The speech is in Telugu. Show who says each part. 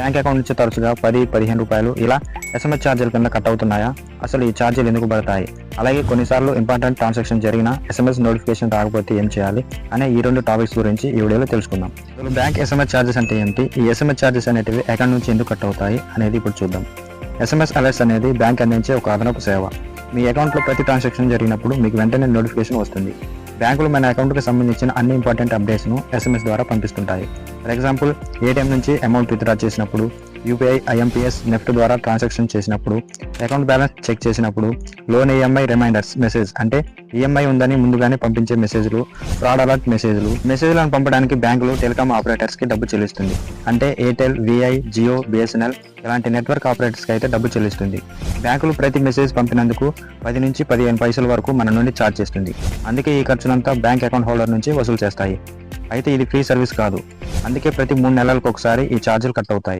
Speaker 1: బ్యాంక్ అకౌంట్ నుంచి తరచుగా పది పదిహేను రూపాయలు ఇలా ఎస్ఎంఎస్ ఛార్జీల కింద కట్ అవుతున్నాయా? అసలు ఈ ఛార్జీలు ఎందుకు పడతాయి? అలాగే కొన్నిసార్లు ఇంపార్టెంట్ ట్రాన్సాక్షన్ జరిగిన ఎస్ఎంఎస్ నోటిఫికేషన్ రాకపోతే ఏం చేయాలి? అనే ఈ రెండు టాపిక్స్ గురించి ఈ వీడియోలో తెలుసుకుందాం. అసలు బ్యాంక్ ఎస్ఎంఎస్ ఛార్జెస్ అంటే ఏంటి? ఈ ఎస్ఎంఎస్ ఛార్జెస్ అనేటివి అకౌంట్ నుంచి ఎందుకు కట్ అవుతాయి అనేది ఇప్పుడు చూద్దాం. ఎస్ఎంఎస్ అలర్ట్స్ అనేది బ్యాంక్ అందించే ఒక అదనపు సేవ. మీ అకౌంట్లో ప్రతి ట్రాన్సాక్షన్ జరిగినప్పుడు మీకు వెంటనే నోటిఫికేషన్ వస్తుంది. బ్యాంకులు మన అకౌంట్కి సంబంధించిన అన్ని ఇంపార్టెంట్ అప్డేట్స్ను ఎస్ఎంఎస్ ద్వారా పంపిస్తుంటాయి. ఫర్ ఎగ్జాంపుల్ ఏటీఎం నుంచి అమౌంట్ విత్డ్రా చేసినప్పుడు యూపీఐ ఐఎంపీఎస్ నెఫ్ట్ ద్వారా ట్రాన్సాక్షన్ చేసినప్పుడు అకౌంట్ బ్యాలెన్స్ చెక్ చేసినప్పుడు లోన్ ఈఎంఐ రిమైండర్స్ మెసేజ్ అంటే ఈఎంఐ ఉందని ముందుగానే పంపించే మెసేజ్లు ఫ్రాడ్ అలర్ట్ మెసేజ్లు మెసేజ్లను పంపడానికి బ్యాంకులు టెలికాం ఆపరేటర్స్కి డబ్బు చెల్లిస్తుంది. అంటే ఎయిర్టెల్ విఐ జియో బిఎస్ఎన్ఎల్ ఇలాంటి నెట్వర్క్ ఆపరేటర్స్కి అయితే డబ్బు చెల్లిస్తుంది. బ్యాంకులు ప్రతి మెసేజ్ పంపినందుకు పది నుంచి పదిహేను పైసల వరకు మన నుండి ఛార్జ్ చేస్తుంది. అందుకే ఈ ఖర్చులంతా బ్యాంక్ అకౌంట్ హోల్డర్ నుంచి వసూలు చేస్తాయి. అయితే ఇది ఫ్రీ సర్వీస్ కాదు. అందుకే ప్రతి మూడు నెలలకు ఒకసారి ఈ ఛార్జీలు కట్ అవుతాయి.